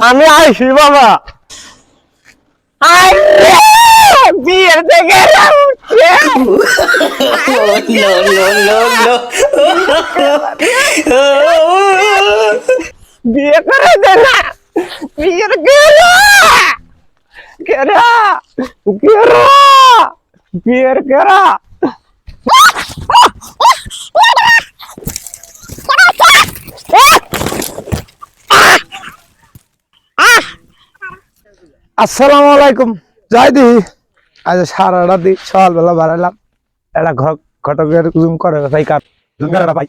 আমি আইসি বাবা আরে বিয়ের থেকে উঠছে বিয়ে করে দে না বিয়ের গেরা গেরা গেরা বিয়ের গেরা আসসালামু আলাইকুম জয় দিহি আজ সারাটা দি সকালবেলা বাড়াইলাম একটা ঘর ঘটকের জুম করে ভাই কার ভাই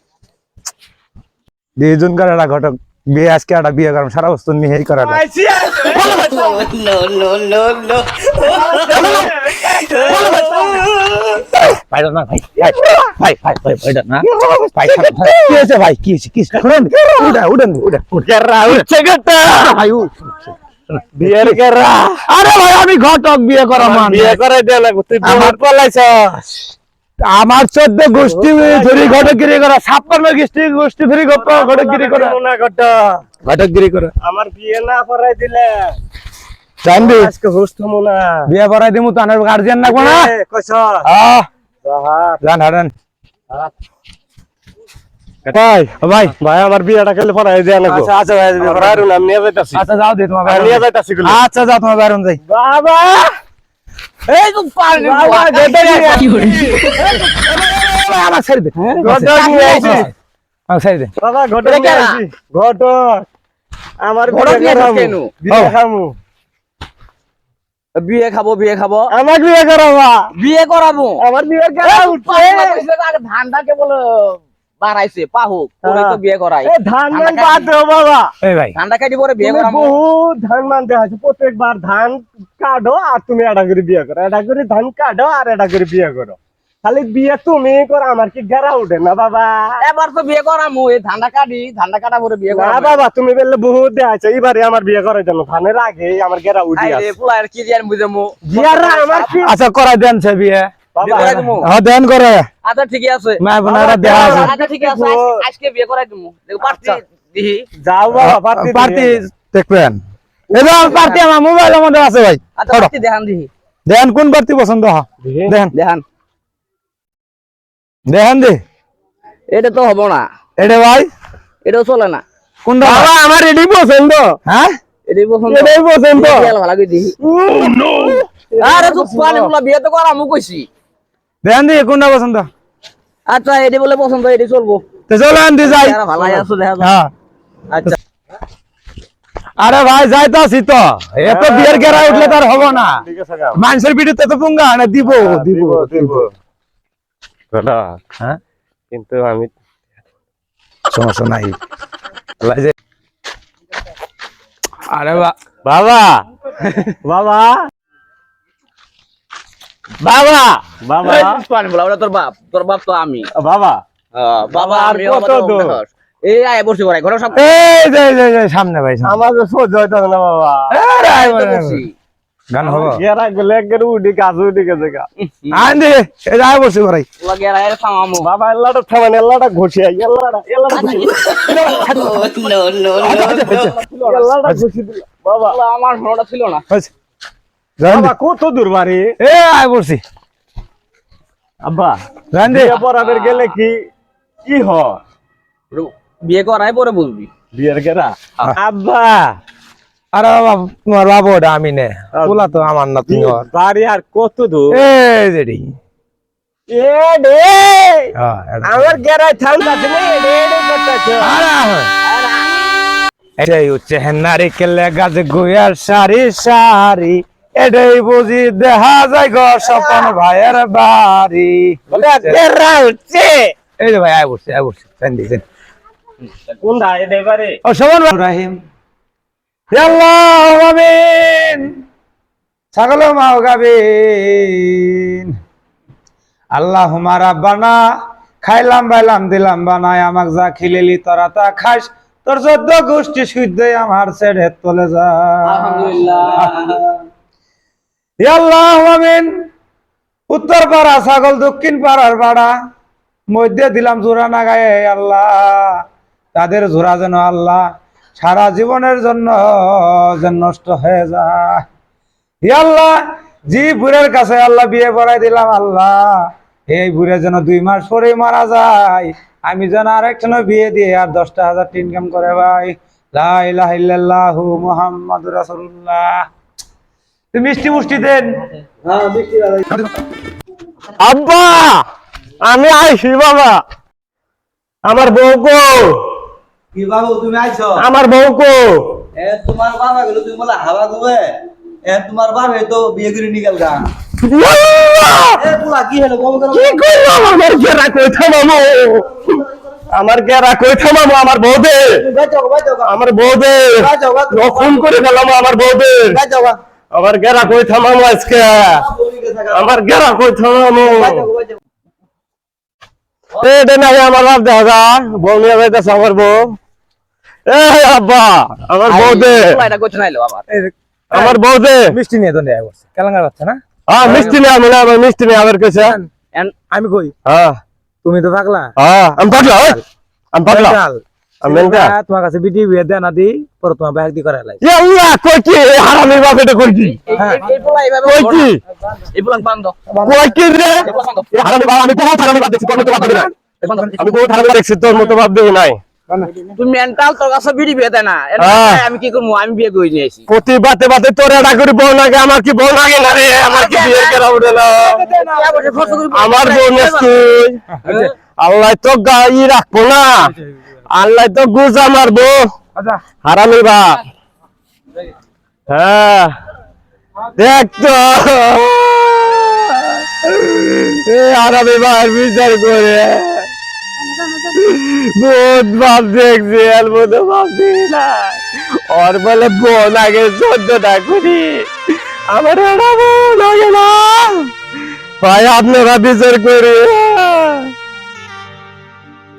দিয়ে জুনকার একটা ঘটক বিয়ে আজকে একটা বিয়ে করাম সারা বস্তু নিয়ে এই করা ভাই না ভাই ভাই ভাই ভাই ভাই না ভাই কি হয়েছে ভাই কি হয়েছে কি উঠেন উঠা উঠা উঠছে গেটা ভাই উঠ বিয়ের কেরা আরে ভাই আমি ঘটক বিয়ে করা মান। বিয়ে করে দে তুই আমার পলাইছস আমার চোদ্দ গোষ্ঠী ধরি ঘটকগিরি করা ছাপ্পান্ন গোষ্ঠী গোষ্ঠী ধরি ঘটকগিরি করা। ঘটকগিরি করা। আমার বিয়ে না করাই দিলে। জানবি? আজকে হোস্ট হমু না। বিয়ে করাই দিমু তো আনার গার্জিয়ান না? কোনা কইছ। জান হারান। ভাই ভাই ভাই আমার বিয়েটা খেলে পড়াই দেয়া না আচ্ছা আচ্ছা ভাই নাম নিয়ে যাইতাছি। আচ্ছা যাও দে তোমার নিয়ে যাইতাছি আচ্ছা যাও তোমার যাই। বাবা! এই তো পারবি বাবা, গেটে নিয়ে আমার ছেড়ে দে। ঘটক নিয়ে আইছি। আমার ছেড়ে দে। বাবা ঘটক এটা নিয়ে কেনা? আইছি। ঘটক। আমার ঘটক বিয়ে নিয়ে কেন? বিয়ে খামু বিয়ে খাব বিয়ে খাব। আমার বিয়ে করাবা। বিয়ে করাবো। আমার বিয়ে করা উঠছে ধানটাকে বলে বাড়াইছে পাহুক পরে তো বিয়ে করাই। এ ধান মান দাও বাবা। এই ভাই। ধানটা কাটি পরে বিয়ে বহুত ধান মানতে আছে প্রত্যেকবার ধান কাটো আর তুমি এটা করে বিয়ে করো। এটা করে ধান কাটো আর এটা করে বিয়ে করো। খালি বিয়ে তুমি করো আমার কি গেরা উঠে না বাবা? এবার তো বিয়ে করামু এই ধানটা কাটি ধানটা কাটা পরে বিয়ে না বাবা তুমি বললে বহুত দেখাচ্ছে এবারে আমার বিয়ে করার জন্য ধানের আগে আমার গেরা উঠে আছে ফুলার কি জানি বুঝামু? জিয়ারা আমার কি আচ্ছা করাই দেন সে বিয়ে। হ্যাঁ দেন করে। আচ্ছা ঠিকই আছে। মা বোনেরা দেয়া আছে। আচ্ছা ঠিক আছে আজকে- আজকে বিয়ে করাই দিমু। দেখো পারছি আচ্ছা। দিহি। যাও বাবা পার্টি পার্টি দেখবেন। এবার পার্টি আমার আছে ভাই। আচ্ছা করো। দেখান দিহি। দেন কোন পার্টি পছন্দ হয়? দেন দেখান। দেখান। দে। এটা তো হব না। এটা ভাই? এটাও চলে না। কোনটা? বাবা আমার এডি পছন্দ। হ্যাঁ? এটাই পছন্দ। এটাই পছন্দ। বিয়ে ভালো করে দিহি? আরে তো পানি বিয়ে তো করামু কইছি। দেখান দে কোনটা পছন্দ? আচ্ছা এটি বলে পছন্দ এটি চলবো। তো চলো আনতে যাই। যারা ভালো আছো দেখা হ্যাঁ। আচ্ছা। আরে ভাই যাইতাছি তো এত বিয়ের গেরা উঠলে তার হব না। ঠিক আছে গাও। মানুষের পিঠে তো পুঙ্গা না দিব দিব দিব হ্যাঁ? কিন্তু আমি সমস্যা নাই। আরে বাবা! বাবা! বাবা! বাবা! পানি ফুলা ওটা তোর বাপ তোর বাপ তো আমি। বাবা! বাবা আমি কত দূর? এই আয় বসে পড়াই ঘরে সব এই যে যে যে সামনে ভাই আমার তো সহ্য হইতো না বাবা। আরে আয় বলে। গান হব? গেরা গেলে একবার উডি কাজ উডি গেছে গা। আন এই যাই বসে ভাই লাগে আয় থামামু বাবা এল্লাটা থামান এল্লাটা ঘষি আই এল্লাটা এল্লাটা ঘষি এল্লাটা ঘষি দিল। বাবা। আমার মনটা ছিল না। হয়েছে। বাবা কত দূর বাড়ি? এ আয় বসি আব্বা গেলে কি কি হয় বিয়ে করাই পরে বুঝবি বিয়ের গেরা? আব্বা। আরে বাবা তোমার বাবু ওটা আমি নে। তোলা তো আমার না তুমি বাড়ি আর কত দূর? এ আমার গেরায় ঠান্ডা তুমি। এটাই হচ্ছে হেন্নারি কেলে গাছ গুয়ার সারি সারি এটাই বুঝি দেখা যায় গো স্বপন ভাইয়ের বাড়ি। হচ্ছে এই যে ভাই আয় বসছে আয় বসছে সেন্দি সেন্দি কোন দা এডে বাড়ি ও শোভন ভাই। রাহিম আল্লাহ ছাগল মাও গাবিন। আল্লাহ মারা বানা খাইলাম বাইলাম দিলাম বানায় আমাক যা খিলেলি তোরা তা খাস। তোর চোদ্দ গোষ্ঠী শুদ্ধ আমার ছেড়ে চলে যা। আলহামদুলিল্লাহ। আল্লাহ আমিন। উত্তর পাড়া, ছাগল দক্ষিণ পাড়ার পাড়া মধ্যে দিলাম জোড়া না গায়ে আল্লাহ। তাদের জোড়া যেন আল্লাহ সারা জীবনের জন্য যেন নষ্ট হয়ে যায়। আল্লাহ জি বুড়ের কাছে আল্লাহ বিয়ে পড়াই দিলাম, আল্লাহ। এই বুড়ে যেন দুই মাস পরেই মারা যায়। আমি যেন আরেকজনে বিয়ে দিয়ে আর দশটা হাজার ইনকাম করে ভাই। লা ইলাহা ইল্লাল্লাহু মুহাম্মাদুর রাসূলুল্লাহ। তুমি মিষ্টি মুষ্টি দেন। আব্বা আমি আইছি বাবা। আমার বউ কো। কি বাবু তুমি আইছো? আমার বউ কো। এ তোমার বাবা গেল তুমি বলে হাওয়া গুবে এ তোমার বাবা তো বিয়ে করে গা। আমার গেরা কই থামামো আমার থামামো আমার বউ দে। বাইতো বাইতো আমার বউ দে। বাইতো বাইতো খুন করে ফেলাম আমার বউ দে। বাইতো আমার গেরা কই থামামো আজকে? আমার গেরা কই থামামো? এটা নাই আমার বাপ দেখা বউ নিয়ে যাইতেছে আমার বউ। এ আব্বা আমার বউ দে। আমার বউ দে। মিষ্টি নিয়ে তো নেয়া করছে। কেলাঙ্গার বাচ্চা না? হ্যাঁ মিষ্টি নিয়ে আমি না আমার মিষ্টি নিয়ে আমার কাছে আমি কই? হ্যাঁ। তুমি তো পাগলা। হ্যাঁ আমি পাগলা আমি পাগলা। তোমার কাছে বিয়ে দি পরে তোমার ব্যাগ দি করে লাই। ইয়া আল্লাহ কই কি? হারামির বাপ এটা কই কি? এই পোলা এইভাবে কই কি? এই পোলা বান্ধ। কই কি রে? এই হারামির বাপ আমি বহুত হারামির বাপ দেখছি তোর মতো বাপ দেখি নাই আমি বহুত হারামির বাপ দেখছি তোর মতো বাপ দেখি নাই। তুমি মেন্টাল তোর কাছে বিড়ি বিয়ে হ্যাঁ। আমি কি করব? আমি বিয়ে করে নিয়ে আসি। প্রতি বাতে বাতে তোর এটা করে বউ লাগে আমার কি বউ লাগে না রে? আমার কি বিয়ে করা উঠে আমার বউ নেছি আল্লাহ তো গাই রাখব না। আল্লাহ তো গুজা মারবো। আচ্ছা। হারামি বাপ। হ্যাঁ। দেখ তো। এ হারামি বাপ বিচার করে। বহুত বাপ দেখছি আর মতো বাপ দেখি না। ওর বলে বোন আগে চোদ্দটা করি আমার এটা বোন আগে না। ভাই আপনারা বিচার করে।